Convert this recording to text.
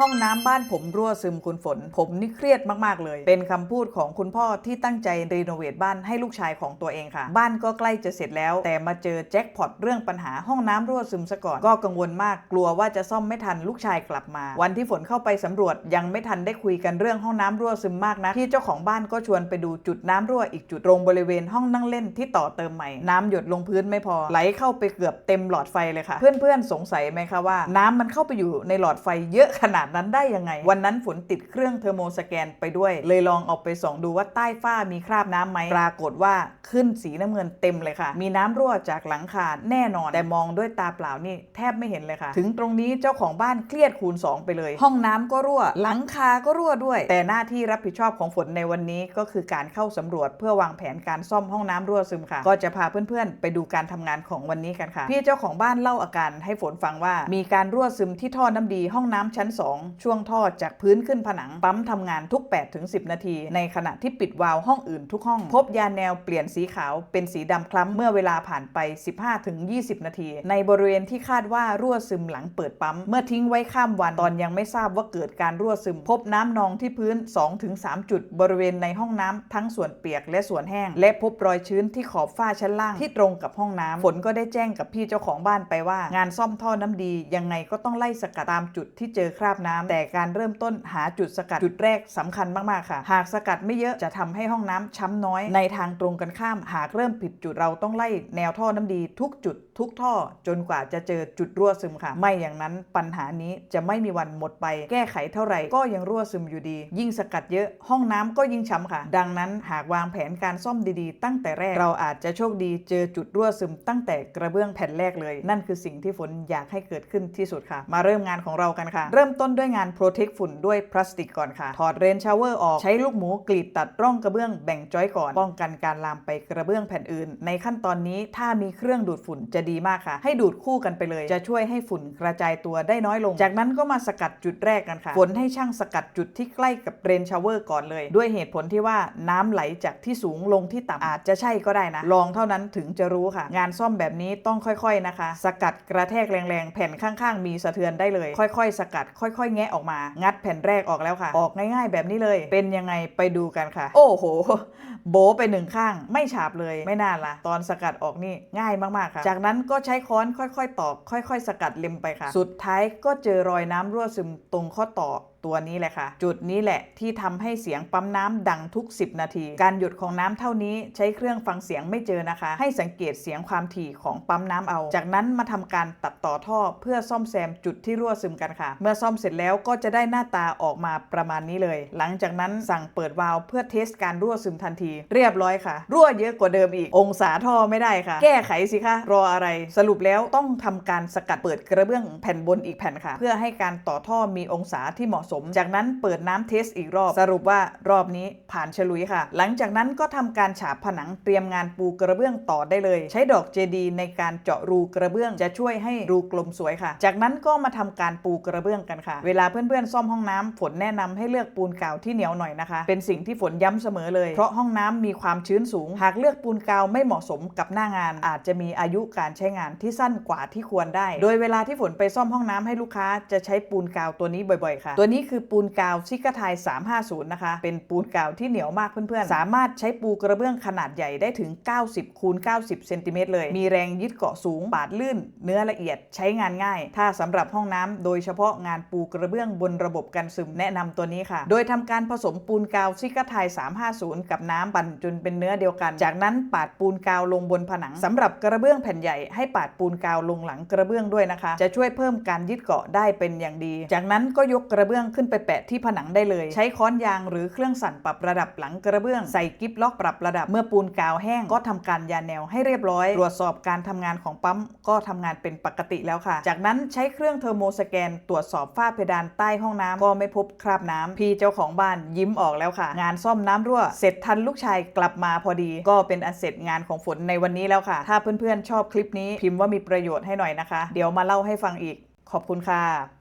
ห้องน้ำบ้านผมรั่วซึมคุณฝน ผมนี่เครียดมากๆเลย เป็นคำพูดของคุณพ่อที่ตั้งใจรีโนเวทบ้านให้ลูกชายของตัวเองค่ะ บ้านก็ใกล้จะเสร็จแล้ว แต่มาเจอแจ็คพอตเรื่องปัญหาห้องน้ำรั่วซึมซะก่อน ก็กังวลมากกลัวว่าจะซ่อมไม่ทันลูกชายกลับมา วันที่ฝนเข้าไปสำรวจยังไม่ทันได้คุยกันเรื่องห้องน้ำรั่วซึมมากนะที่เจ้าของบ้านก็ชวนไปดูจุดน้ำรั่วอีกจุดตรงบริเวณห้องนั่งเล่นที่ต่อเติมใหม่น้ำหยดลงพื้นไม่พอไหลเข้าไปเกือบเต็มหลอดไฟเลยค่ะ เพื่อนๆสงสัยไหมคะว่า น้ำมันเข้าไปอยู่ในหลอดไฟเยอะขนาดนั้นได้ยังไง วันนั้นฝนติดเครื่องเทอร์โมสแกนไปด้วย เลยลองเอาไปส่องดูว่าใต้ฝ้ามีคราบน้ำไหมปรากฏว่าขึ้นสีน้ำเงินเต็มเลยค่ะ มีน้ำรั่วจากหลังคาแน่นอน แต่มองด้วยตาเปล่านี่แทบไม่เห็นเลยค่ะ ถึงตรงนี้เจ้าของบ้านเครียดคูณ 2 ไปเลย ห้องน้ำก็รั่ว หลังคาก็รั่วด้วย แต่หน้าที่รับผิดชอบของฝนในวันนี้ก็คือการเข้าสำรวจเพื่อวางแผนการซ่อมห้องน้ำรั่วซึมค่ะ ก็จะพาเพื่อนๆ ไปดูการทำงานของวันนี้กันค่ะ พี่เจ้าของบ้านเล่าอาการให้ฝนฟังว่า มีการรั่วซึมที่ท่อน้ำดีห้องน้ำชั้น 2ช่วงท่อจากพื้นขึ้นผนังปั๊มทำงานทุก 8-10 นาที ในขณะที่ปิดวาล์วห้องอื่นทุกห้อง พบยาแนวเปลี่ยนสีขาวเป็นสีดำคล้ำเมื่อเวลาผ่านไป 15-20 นาที ในบริเวณที่คาดว่ารั่วซึมหลังเปิดปั๊ม เมื่อทิ้งไว้ข้ามวันตอนยังไม่ทราบว่าเกิดการรั่วซึม พบน้ำนองที่พื้น 2-3 จุด บริเวณในห้องน้ำทั้งส่วนเปียกและส่วนแห้ง และพบรอยชื้นที่ขอบฝ้าชั้นล่างที่ตรงกับห้องน้ำฝนก็ได้แจ้งกับพี่เจ้าของบ้านไปว่า งานซ่อมท่อน้ำดียังไงก็ต้องไล่สกัดตามจุดที่เจอคราบน้ำแต่การเริ่มต้นหาจุดสกัดจุดแรกสำคัญมาก ๆ ค่ะ หากสกัดไม่เยอะจะทำให้ห้องน้ำช้ำน้อย ในทางตรงกันข้าม หากเริ่มผิดจุดเราต้องไล่แนวท่อน้ำดีทุกจุดทุกท่อ จนกว่าจะเจอจุดรั่วซึมค่ะ ไม่อย่างนั้นปัญหานี้จะไม่มีวันหมดไป แก้ไขเท่าไหร่ก็ยังรั่วซึมอยู่ดี ยิ่งสกัดเยอะ ห้องน้ำก็ยิ่งช้ำค่ะ ดังนั้นหากวางแผนการซ่อมดีๆ ตั้งแต่แรกเราอาจจะโชคดีเจอจุดรั่วซึม ตั้งแต่กระเบื้องแผ่นแรกเลย นั่นคือสิ่งที่ฝนอยากให้เกิดขึ้นที่สุดค่ะ มาเริ่มงานของเรากันค่ะ เริ่มต้นด้วยงานโปรเทคฝุ่นด้วยพลาสติกก่อนค่ะ ถอดเรนชาวเวอร์ออก ใช้ลูกหมูกรีดตัดร่องกระเบื้องแบ่งจอยก่อน ป้องกันการลามไปกระเบื้องแผ่นอื่น ในขั้นตอนนี้ถ้ามีเครื่องดูดฝุ่นจะดีมากค่ะ ให้ดูดคู่กันไปเลย จะช่วยให้ฝุ่นกระจายตัวได้น้อยลง จากนั้นก็มาสกัดจุดแรกกันค่ะ ฝนให้ช่างสกัดจุดที่ใกล้กับเรนชาวเวอร์ก่อนเลย ด้วยเหตุผลที่ว่าน้ำไหลจากที่สูงลงที่ต่ำอาจจะใช่ก็ได้นะ ลองเท่านั้นถึงจะรู้ค่ะ งานซ่อมแบบนี้ต้องค่อยๆนะคะ สกัดกระแทกแรงๆแผ่นข้างๆ มีสะเทือนได้เลย ค่อยๆ สกัด ค่อยๆ แงะออกมา งัดแผ่นแรกออกแล้วค่ะ ออกง่ายๆ แบบนี้เลย เป็นยังไงไปดูกันค่ะ โอ้โห โบะไปหนึ่งข้าง ไม่ฉาบเลย ไม่น่าละตอนสกัดออกนี่ง่ายมากๆค่ะ จากนั้นก็ใช้ค้อนค่อยๆ ตอก ค่อย ๆ สกัดเล็มไปค่ะ สุดท้ายก็เจอรอยน้ำรั่วซึมตรงข้อต่อ ตัวนี้แหละค่ะ จุดนี้แหละที่ทำให้เสียงปั๊มน้ำดังทุก 10 นาที การหยุดของน้ำเท่านี้ใช้เครื่องฟังเสียงไม่เจอนะคะ ให้สังเกตเสียงความถี่ของปั๊มน้ำเอา จากนั้นมาทำการตัดต่อท่อเพื่อซ่อมแซมจุดที่รั่วซึมกันค่ะ เมื่อซ่อมเสร็จแล้วก็จะได้หน้าตาออกมาประมาณนี้เลย หลังจากนั้นสั่งเปิดวาล์วเพื่อเทสการรั่วซึมทันที เรียบร้อยค่ะ รั่วเยอะกว่าเดิมอีก องศาท่อไม่ได้ค่ะ แก้ไขสิคะรออะไร สรุปแล้วต้องทำการสกัดเปิดกระเบื้องแผ่นบนอีกแผ่นค่ะ เพื่อให้การต่อท่อมีองศาที่เหมาะสมจากนั้นเปิดน้ำเทสอีกรอบ สรุปว่ารอบนี้ผ่านฉลุยค่ะ หลังจากนั้นก็ทำการฉาบผนังเตรียมงานปูกระเบื้องต่อได้เลย ใช้ดอกเจดีในการเจาะรูกระเบื้องจะช่วยให้รูกลมสวยค่ะ จากนั้นก็มาทำการปูกระเบื้องกันค่ะ เวลาเพื่อนๆซ่อมห้องน้ำฝนแนะนำให้เลือกปูนกาวที่เหนียวหน่อยนะคะ เป็นสิ่งที่ฝนย้ำเสมอเลย เพราะห้องน้ำมีความชื้นสูง หากเลือกปูนกาวไม่เหมาะสมกับหน้างาน อาจจะมีอายุการใช้งานที่สั้นกว่าที่ควรได้ โดยเวลาที่ฝนไปซ่อมห้องน้ำให้ลูกค้าจะใช้ปูนกาวตัวนี้บ่อยๆค่ะ ตัวนี้คือปูนกาวซิกาไทย350 นะคะ เป็นปูนกาวที่เหนียวมากเพื่อนๆ สามารถใช้ปูกระเบื้องขนาดใหญ่ได้ถึง 90คูณ90เซนติเมตรเลย มีแรงยึดเกาะสูงบาดลื่น เนื้อละเอียดใช้งานง่าย ถ้าสำหรับห้องน้ำโดยเฉพาะงานปูกระเบื้องบนระบบกันซึมแนะนำตัวนี้ค่ะ โดยทำการผสมปูนกาวซิกาไทย350 กับน้ำปั่นจนเป็นเนื้อเดียวกัน จากนั้นปาดปูนกาวลงบนผนังสำหรับกระเบื้องแผ่นใหญ่ให้ปาดปูนกาวลงหลังกระเบื้องด้วยนะคะ จะช่วยเพิ่มการยึดเกาะได้เป็นอย่างดี จากนั้นก็ยกกระเบื้องขึ้นไปแปะที่ผนังได้เลย ใช้ค้อนยางหรือเครื่องสั่นปรับระดับหลังกระเบื้อง ใส่กิฟล็อกปรับระดับเมื่อปูนกาวแห้งก็ทำการยาแนวให้เรียบร้อย ตรวจสอบการทำงานของปั๊มก็ทำงานเป็นปกติแล้วค่ะ จากนั้นใช้เครื่องเทอร์โมสแกน ตรวจสอบฝ้าเพดานใต้ห้องน้ำก็ไม่พบคราบน้ำพี่เจ้าของบ้านยิ้มออกแล้วค่ะ งานซ่อมน้ำรั่ว เสร็จทันลูกชายกลับมาพอดี ก็เป็นอันเสร็จงานของฝนในวันนี้แล้วค่ะ ถ้าเพื่อนๆชอบคลิปนี้พิมพ์ว่ามีประโยชน์ให้หน่อยนะคะ เดี๋ยวมาเล่าให้ฟังอีก ขอบคุณค่ะ